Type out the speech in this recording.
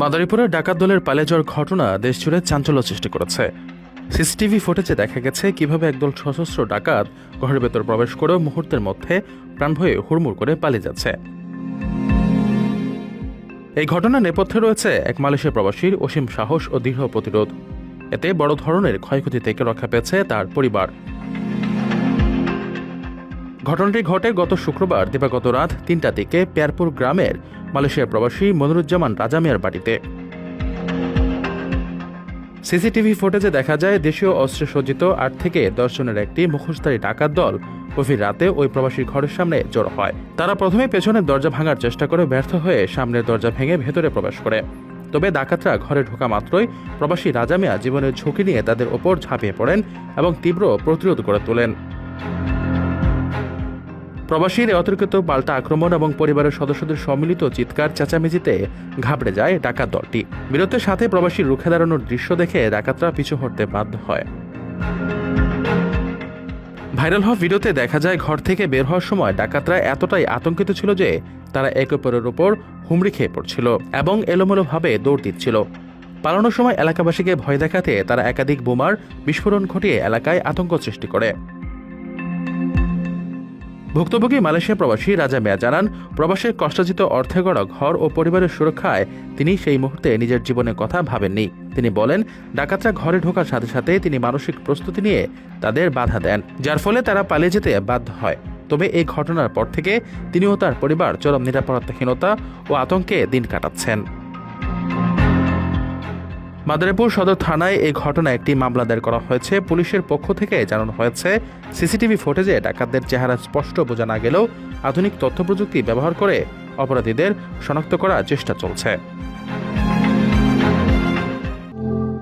মাদারীপুরের ডাকাত দলের পালিয়ে যাওয়ার ঘটনা দেশজুড়ে চাঞ্চল্য সৃষ্টি করেছে। সিসিটিভি ফুটেজে দেখা গেছে কীভাবে একদল সশস্ত্র ডাকাত ঘরের ভেতর প্রবেশ করে মুহূর্তের মধ্যে প্রাণভয়ে হুড়মুড় করে পালিয়ে যাচ্ছে। এই ঘটনার নেপথ্যে রয়েছে এক মালয়েশিয়া প্রবাসীর অসীম সাহস ও দৃঢ় প্রতিরোধ। এতে বড় ধরনের ক্ষয়ক্ষতি থেকে রক্ষা পেয়েছে তার পরিবার। ঘটনাটি ঘটে গত শুক্রবার দিবাগত রাত তিনটা দিকে পেয়ারপুর গ্রামের মালয়েশিয়ার প্রবাসী মনিরুজ্জামান রাজা মিয়ার বাড়িতে। সিসিটিভি ফুটেজে দেখা যায়, দেশীয় অস্ত্রে সজ্জিত আট থেকে দশ জনের একটি মুখোশধারী ডাকাত দল গভীর রাতে ওই প্রবাসীর ঘরের সামনে জড়ো হয়। তারা প্রথমে পেছনের দরজা ভাঙার চেষ্টা করে ব্যর্থ হয়ে সামনের দরজা ভেঙে ভেতরে প্রবেশ করে। তবে ডাকাতরা ঘরে ঢোকা মাত্রই প্রবাসী রাজা মিয়া জীবনের ঝুঁকি নিয়ে তাদের ওপর ঝাঁপিয়ে পড়েন এবং তীব্র প্রতিরোধ করে তোলেন। প্রবাসীর অতর্কিত পাল্টা আক্রমণ এবং পরিবারের সদস্যদের সম্মিলিত চিৎকার, চেঁচামেচিতে ঘাবড়ে যায় ডাকাত দলটি। বীরত্বের সাথে প্রবাসীর রুখে দাঁড়ানোর দৃশ্য দেখে ডাকাতরা পিছু হটতে বাধ্য হয়। ভাইরাল হওয়া ভিডিওতে দেখা যায়, ঘর থেকে বের হওয়ার সময় ডাকাতরা এতটাই আতঙ্কিত ছিল যে তারা একে অপরের ওপর হুমড়ি খেয়ে পড়ছিল এবং এলোমেলোভাবে দৌড় দিচ্ছিল। পালানোর সময় এলাকাবাসীকে ভয় দেখাতে তারা একাধিক বোমার বিস্ফোরণ ঘটিয়ে এলাকায় আতঙ্ক সৃষ্টি করে। ভুক্তভোগী মালয়েশিয়া প্রবাসী রাজা মিয়া জানান প্রবাসের কষ্টার্জিত অর্থে গড়া ঘর ও পরিবারের সুরক্ষায় তিনি সেই মুহূর্তে নিজের জীবনের কথা ভাবেননি। তিনি বলেন, ডাকাতরা ঘরে ঢোকার সাথে সাথে তিনি মানসিক প্রস্তুতি নিয়ে তাদের বাধা দেন, যার ফলে তারা পালিয়ে যেতে বাধ্য হয়। তবে এই ঘটনার পর থেকে তিনি ও তার পরিবার চরম নিরাপত্তাহীনতা ও আতঙ্কে দিন কাটাচ্ছেন। মাদারীপুর সদর থানায় এই ঘটনায় একটি মামলা দায়ের করা হয়েছে। পুলিশের পক্ষ থেকে জানানো হয়েছে, সিসিটিভি ফুটেজে ডাকাতদের চেহারা স্পষ্ট বোঝা না গেলেও আধুনিক তথ্য প্রযুক্তি ব্যবহার করে অপরাধীদের শনাক্ত করার চেষ্টা চলছে।